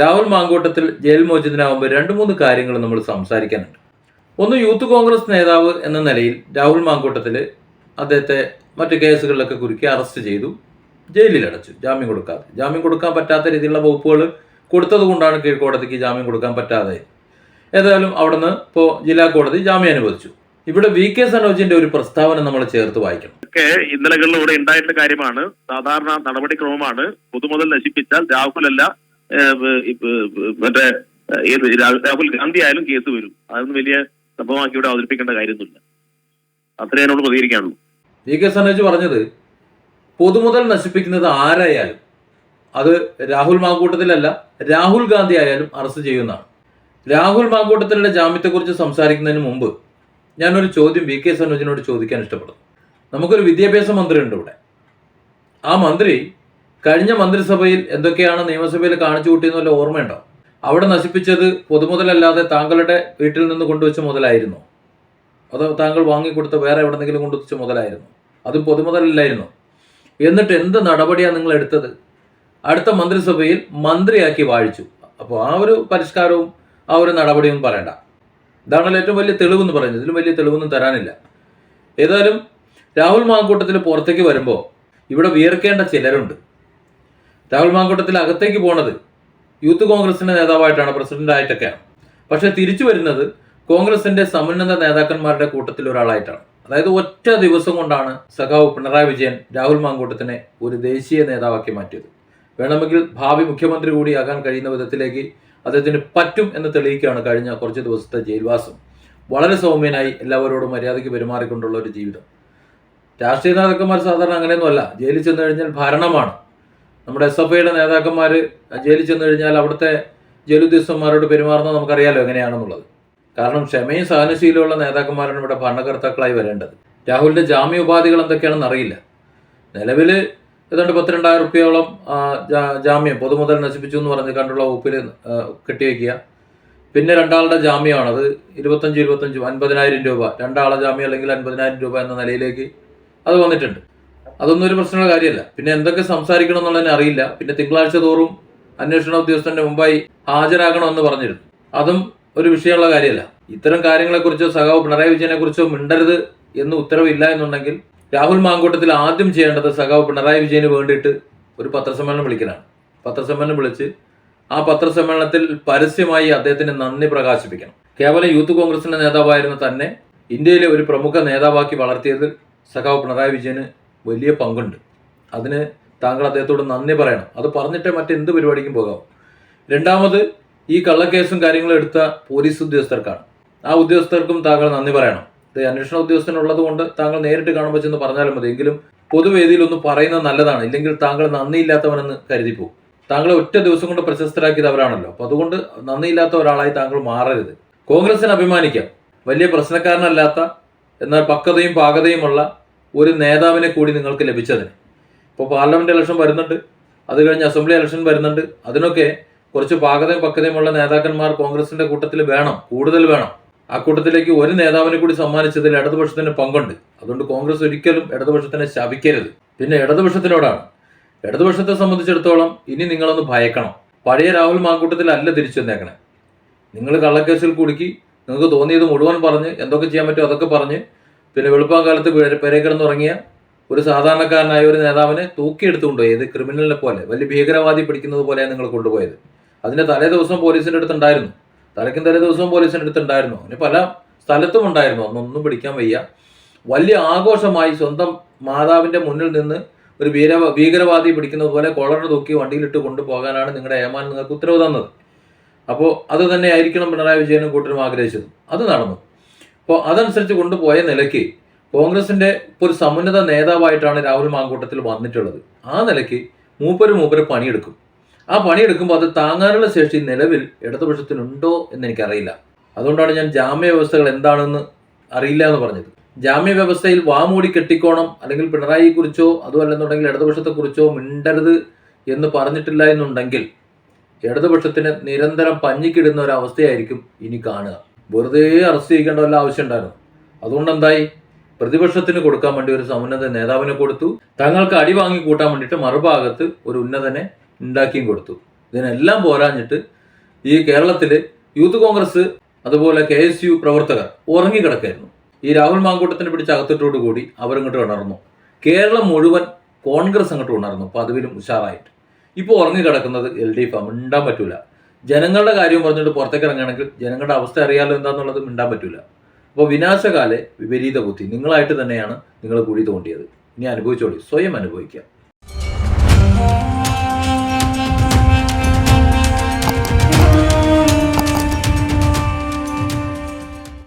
Rahul Mamkootathil jail മോചിതനാകുമ്പോൾ രണ്ട് മൂന്ന് കാര്യങ്ങൾ നമ്മൾ സംസാരിക്കാനുണ്ട്. ഒന്ന് യൂത്ത് കോൺഗ്രസ് നേതാവ് എന്ന നിലയിൽ രാഹുൽ മാങ്കോട്ടത്തിൽ അദ്ദേഹത്തെ മറ്റു കേസുകളിലൊക്കെ കുരുക്കി അറസ്റ്റ് ചെയ്തു. ജയിലിലടച്ചു ജാമ്യം കൊടുക്കാതെ. ജാമ്യം കൊടുക്കാൻ പറ്റാത്ത രീതിയിലുള്ള വകുപ്പുകൾ കൊടുത്തത് കൊണ്ടാണ് കീഴ്ക്കോടതിക്ക് ജാമ്യം കൊടുക്കാൻ പറ്റാതെ. ഏതായാലും അവിടുന്ന് ഇപ്പോൾ ജില്ലാ കോടതി ജാമ്യം അനുവദിച്ചു. ഇവിടെ വി കെ സനോജിന്റെ ഒരു പ്രസ്താവന നമ്മൾ ചേർത്ത് വായിക്കണം. ഒക്കെ ഇന്നലകളിലൂടെ ഉണ്ടായിട്ടുള്ള കാര്യമാണ്. സാധാരണ നടപടിക്രമമാണ്. പൊതുമുതൽ നശിപ്പിച്ചാൽ രാഹുലല്ല മറ്റേ ഏത് രാഹുൽ ഗാന്ധി ആയാലും കേസ് വരും. അതൊന്നും വലിയ സംഭവമാക്കി ഇവിടെ അവതരിപ്പിക്കേണ്ട കാര്യമൊന്നുമില്ല. അത്രേ എന്നോട് പ്രതികരിക്കാനുള്ളൂ. കെ സനോജ് പറഞ്ഞത് പൊതുമുതൽ നശിപ്പിക്കുന്നത് ആരായാലും അത് രാഹുൽ മാങ്കൂട്ടത്തിലല്ല രാഹുൽ ഗാന്ധി ആയാലും അറസ്റ്റ് ചെയ്യുന്നതാണ്. രാഹുൽ മാങ്കൂട്ടത്തിലുള്ള ജാമ്യത്തെക്കുറിച്ച് സംസാരിക്കുന്നതിന് മുമ്പ് ഞാനൊരു ചോദ്യം വി കെ സനോജിനോട് ചോദിക്കാൻ ഇഷ്ടപ്പെടുന്നു. നമുക്കൊരു വിദ്യാഭ്യാസ മന്ത്രി ഉണ്ട് ഇവിടെ. ആ മന്ത്രി കഴിഞ്ഞ മന്ത്രിസഭയിൽ എന്തൊക്കെയാണ് നിയമസഭയിൽ കാണിച്ചു കൂട്ടിയെന്ന് വല്ല ഓർമ്മയുണ്ടോ? അവിടെ നശിപ്പിച്ചത് പൊതുമുതലല്ലാതെ താങ്കളുടെ വീട്ടിൽ നിന്ന് കൊണ്ടുവച്ച മുതലായിരുന്നു. അതോ താങ്കൾ വാങ്ങിക്കൊടുത്ത വേറെ എവിടെന്നെങ്കിലും കൊണ്ടുവച്ച മുതലായിരുന്നു. അതും പൊതുമുതലല്ലായിരുന്നു. എന്നിട്ട് എന്ത് നടപടിയാണ് നിങ്ങൾ എടുത്തത്? അടുത്ത മന്ത്രിസഭയിൽ മന്ത്രിയാക്കി വാഴിച്ചു. അപ്പോൾ ആ ഒരു പരിഷ്കാരവും ആ ഒരു നടപടിയും പറയണ്ട. ഇതാണല്ലോ ഏറ്റവും വലിയ തെളിവെന്ന് പറയുന്നത്. ഇതിലും വലിയ തെളിവൊന്നും തരാനില്ല. ഏതായാലും രാഹുൽ മാങ്കൂട്ടത്തിൽ പുറത്തേക്ക് വരുമ്പോൾ ഇവിടെ വിയർക്കേണ്ട ചിലരുണ്ട്. രാഹുൽ മാങ്കൂട്ടത്തിൽ അകത്തേക്ക് പോണത് യൂത്ത് കോൺഗ്രസിന്റെ നേതാവായിട്ടാണ് പ്രസിഡന്റായിട്ടൊക്കെയാണ് പക്ഷെ തിരിച്ചു വരുന്നത് കോൺഗ്രസിന്റെ സമുന്നത നേതാക്കന്മാരുടെ കൂട്ടത്തിൽ ഒരാളായിട്ടാണ്. അതായത് ഒറ്റ ദിവസം കൊണ്ടാണ് സഖാവ് പിണറായി വിജയൻ രാഹുൽ മാങ്കൂട്ടത്തിനെ ഒരു ദേശീയ നേതാവാക്കി മാറ്റിയത്. വേണമെങ്കിൽ ഭാവി മുഖ്യമന്ത്രി കൂടിയാകാൻ കഴിയുന്ന വിധത്തിലേക്ക് അദ്ദേഹത്തിന് പറ്റും എന്ന് തെളിയിക്കുകയാണ് കഴിഞ്ഞ കുറച്ച് ദിവസത്തെ ജയിൽവാസം. വളരെ സൗമ്യനായി എല്ലാവരോടും മര്യാദയ്ക്ക് പെരുമാറിക്കൊണ്ടുള്ള ഒരു ജീവിതം. രാഷ്ട്രീയ നേതാക്കന്മാർ സാധാരണ അങ്ങനെയൊന്നുമല്ല. ജയിലിൽ ചെന്ന് കഴിഞ്ഞാൽ ഭരണമാണ്. നമ്മുടെ എസ് എഫ് ഐയുടെ നേതാക്കന്മാർ ജയിലിൽ ചെന്ന് കഴിഞ്ഞാൽ അവിടുത്തെ ജയിലുദ്യോഗസ്ഥന്മാരോട് പെരുമാറുന്നത് നമുക്കറിയാലോ എങ്ങനെയാണെന്നുള്ളത്. കാരണം ക്ഷമയും സഹനശീലമുള്ള നേതാക്കന്മാരാണ് ഇവിടെ ഭരണകർത്താക്കളായി വരേണ്ടത്. രാഹുലിന്റെ ജാമ്യ ഉപാധികൾ എന്തൊക്കെയാണെന്ന് അറിയില്ല. നിലവിൽ ഏതാണ്ട് പത്തിരണ്ടായിരം റുപ്യോളം ജാമ്യം പൊതുമുതൽ നശിപ്പിച്ചു എന്ന് പറഞ്ഞ് കണ്ടുള്ള വകുപ്പിൽ കെട്ടിവെക്കുക. പിന്നെ രണ്ടാളുടെ ജാമ്യമാണ്. അത് ഇരുപത്തഞ്ച് ഇരുപത്തഞ്ച് അൻപതിനായിരം രൂപ. രണ്ടാളെ ജാമ്യം അല്ലെങ്കിൽ അൻപതിനായിരം രൂപ എന്ന നിലയിലേക്ക് അത് വന്നിട്ടുണ്ട്. അതൊന്നും ഒരു പ്രശ്നമുള്ള കാര്യമല്ല. പിന്നെ എന്തൊക്കെ സംസാരിക്കണം എന്നുള്ളതിനെ അറിയില്ല. പിന്നെ തിങ്കളാഴ്ച തോറും അന്വേഷണ ഉദ്യോഗസ്ഥന്റെ മുമ്പായി ഹാജരാകണമെന്ന് പറഞ്ഞിരുന്നു. അതും ഒരു വിഷയമുള്ള കാര്യമല്ല. ഇത്തരം കാര്യങ്ങളെക്കുറിച്ചോ സഖാവ് പിണറായി വിജയനെ കുറിച്ചോ മിണ്ടരുത് എന്ന് ഉത്തരവില്ല എന്നുണ്ടെങ്കിൽ രാഹുൽ മാങ്കൂട്ടത്തിൽ ആദ്യം ചെയ്യേണ്ടത് സഖാവ് പിണറായി വിജയന് വേണ്ടിയിട്ട് ഒരു പത്രസമ്മേളനം വിളിക്കലാണ്. പത്രസമ്മേളനം വിളിച്ച് ആ പത്രസമ്മേളനത്തിൽ പരസ്യമായി അദ്ദേഹത്തിന് നന്ദി പ്രകാശിപ്പിക്കണം. കേവലം യൂത്ത് കോൺഗ്രസിന്റെ നേതാവായിരുന്ന തന്നെ ഇന്ത്യയിലെ ഒരു പ്രമുഖ നേതാവാക്കി വളർത്തിയതിൽ സഖാവ് പിണറായി വിജയന് വലിയ പങ്കുണ്ട്. അതിന് താങ്കൾ അദ്ദേഹത്തോട് നന്ദി പറയണം. അത് പറഞ്ഞിട്ടേ മറ്റെന്ത് പരിപാടിക്കും പോകാം രണ്ടാമത് ഈ കള്ളക്കേസും കാര്യങ്ങളും എടുത്ത പോലീസ് ഉദ്യോഗസ്ഥർക്കാണ്. ആ ഉദ്യോഗസ്ഥർക്കും താങ്കൾ നന്ദി പറയണം. ഇത് അന്വേഷണ ഉദ്യോഗസ്ഥനുള്ളത് കൊണ്ട് താങ്കൾ നേരിട്ട് കാണുമ്പോൾ ചെന്ന് പറഞ്ഞാലും മതി. എങ്കിലും പൊതുവേദിയിൽ ഒന്ന് പറയുന്നത് നല്ലതാണ്. ഇല്ലെങ്കിൽ താങ്കൾ നന്ദിയില്ലാത്തവനെന്ന് കരുതിപ്പോകും താങ്കളെ ഒറ്റ ദിവസം കൊണ്ട് പ്രശസ്തരാക്കിയത് അവരാണല്ലോ. അപ്പൊ അതുകൊണ്ട് നന്ദിയില്ലാത്ത ഒരാളായി താങ്കൾ മാറരുത്. കോൺഗ്രസിനെ അഭിമാനിക്കാം. വലിയ പ്രശ്നക്കാരനല്ലാത്ത എന്നാൽ പക്വതയും പാകതയുമുള്ള ഒരു നേതാവിനെ കൂടി നിങ്ങൾക്ക് ലഭിച്ചതിന്. ഇപ്പോൾ പാർലമെന്റ് ഇലക്ഷൻ വരുന്നുണ്ട്. അത് കഴിഞ്ഞ് അസംബ്ലി ഇലക്ഷൻ വരുന്നുണ്ട്. അതിനൊക്കെ കുറച്ച് പാകതയും പക്വതയുമുള്ള നേതാക്കന്മാർ കോൺഗ്രസിന്റെ കൂട്ടത്തിൽ വേണം കൂടുതൽ വേണം. ആ കൂട്ടത്തിലേക്ക് ഒരു നേതാവിനെ കൂടി സമ്മാനിച്ചതിൽ ഇടതുപക്ഷത്തിന് പങ്കുണ്ട്. അതുകൊണ്ട് കോൺഗ്രസ് ഒരിക്കലും ഇടതുപക്ഷത്തിനെ ശപിക്കരുത്. പിന്നെ ഇടതുപക്ഷത്തിനോടാണ്. ഇടതുപക്ഷത്തെ സംബന്ധിച്ചിടത്തോളം ഇനി നിങ്ങളൊന്ന് ഭയക്കണം. പഴയ രാഹുൽ മാങ്കൂട്ടത്തിലല്ല തിരിച്ചു വന്നേക്കണേ. നിങ്ങൾ കള്ളക്കേസിൽ കുടുക്കി നിങ്ങൾക്ക് തോന്നിയത് മുഴുവൻ പറഞ്ഞ് എന്തൊക്കെ ചെയ്യാൻ പറ്റുമോ അതൊക്കെ പറഞ്ഞ് പിന്നെ വെളുപ്പാങ്കാലത്ത് പെരേ കിടന്നുറങ്ങിയ ഒരു സാധാരണക്കാരനായ ഒരു നേതാവിനെ തൂക്കിയെടുത്തുകൊണ്ടുപോയി ഏത് ക്രിമിനലിനെ പോലെ വലിയ ഭീകരവാദി പിടിക്കുന്നത് പോലെയാണ് നിങ്ങൾ കൊണ്ടുപോയത്. അതിന്റെ തലേ ദിവസം പോലീസിന്റെ അടുത്തുണ്ടായിരുന്നു. തലയ്ക്കും തലേ ദിവസവും പോലീസിന്റെ അടുത്തുണ്ടായിരുന്നു. അങ്ങനെ പല സ്ഥലത്തും ഉണ്ടായിരുന്നു. അന്നൊന്നും പിടിക്കാൻ വയ്യ. വലിയ ആഘോഷമായി സ്വന്തം മാതാവിന്റെ മുന്നിൽ നിന്ന് ഒരു ഭീര ഭീകരവാദി പിടിക്കുന്നത് പോലെ കോളറിന് തൂക്കി വണ്ടിയിലിട്ട് കൊണ്ടുപോകാനാണ് നിങ്ങളുടെ ഏമാൻ നിങ്ങൾക്ക് ഉത്തരവ് തന്നത്. അപ്പോൾ അത് തന്നെ ആയിരിക്കണം പിണറായി വിജയനും കൂട്ടരും ആഗ്രഹിച്ചത്. അത് നടന്നു. അപ്പോൾ അതനുസരിച്ച് കൊണ്ടുപോയ നിലയ്ക്ക് കോൺഗ്രസിന്റെ ഒരു സമുന്നത നേതാവായിട്ടാണ് രാഹുൽ മാങ്കൂട്ടത്തിൽ വന്നിട്ടുള്ളത്. ആ നിലയ്ക്ക് മൂപ്പര് മൂപ്പര് പണിയെടുക്കും. ആ പണിയെടുക്കുമ്പോൾ അത് താങ്ങാനുള്ള ശേഷി നിലവിൽ ഇടതുപക്ഷത്തിനുണ്ടോ എന്ന് എനിക്കറിയില്ല. അതുകൊണ്ടാണ് ഞാൻ ജാമ്യ വ്യവസ്ഥകൾ എന്താണെന്ന് അറിയില്ല എന്ന് പറഞ്ഞത്. ജാമ്യ വ്യവസ്ഥയിൽ വാമൂടി കെട്ടിക്കോണം അല്ലെങ്കിൽ പിണറായിയെക്കുറിച്ചോ അതുമല്ലെന്നുണ്ടെങ്കിൽ ഇടതുപക്ഷത്തെക്കുറിച്ചോ മിണ്ടരുത് എന്ന് പറഞ്ഞിട്ടില്ല എന്നുണ്ടെങ്കിൽ ഇടതുപക്ഷത്തിന് നിരന്തരം പഞ്ഞിക്കിടുന്ന ഒരു അവസ്ഥയായിരിക്കും ഇനി കാണുക. വെറുതെ അറസ്റ്റ് ചെയ്യിക്കേണ്ട വല്ല ആവശ്യം ഉണ്ടായിരുന്നു? അതുകൊണ്ട് എന്തായി പ്രതിപക്ഷത്തിന് കൊടുക്കാൻ വേണ്ടി ഒരു സമുന്നത നേതാവിനെ കൊടുത്തു. തങ്ങൾക്ക് അടി വാങ്ങി കൂട്ടാൻ വേണ്ടിയിട്ട് മറുഭാഗത്ത് ഒരു ഉന്നതനെ ഉണ്ടാക്കിയും കൊടുത്തു. ഇതിനെല്ലാം പോരാഞ്ഞിട്ട് ഈ കേരളത്തിൽ യൂത്ത് കോൺഗ്രസ് അതുപോലെ കെ എസ് യു പ്രവർത്തകർ ഉറങ്ങിക്കിടക്കായിരുന്നു. ഈ രാഹുൽ മാങ്കൂട്ടത്തിന് പിടിച്ച അകത്തിട്ടോട് കൂടി അവരിങ്ങോട്ട് ഉണർന്നു. കേരളം മുഴുവൻ കോൺഗ്രസ് അങ്ങോട്ട് ഉണർന്നു. പതിവിലും ഉഷാറായിട്ട്. ഇപ്പോൾ ഉറങ്ങിക്കിടക്കുന്നത് എൽ ഡി എഫ് മിണ്ടാൻ പറ്റൂല. ജനങ്ങളുടെ കാര്യം പറഞ്ഞിട്ട് പുറത്തേക്ക് ഇറങ്ങുകയാണെങ്കിൽ ജനങ്ങളുടെ അവസ്ഥ അറിയാലോ എന്താണെന്നുള്ളത് മിണ്ടാൻ പറ്റില്ല അപ്പോൾ വിനാശകാലെ വിപരീത ബുദ്ധി. നിങ്ങളായിട്ട് തന്നെയാണ് നിങ്ങൾ കുഴി തോണ്ടിയത്. ഇനി അനുഭവിച്ചോളി. സ്വയം അനുഭവിക്കുക.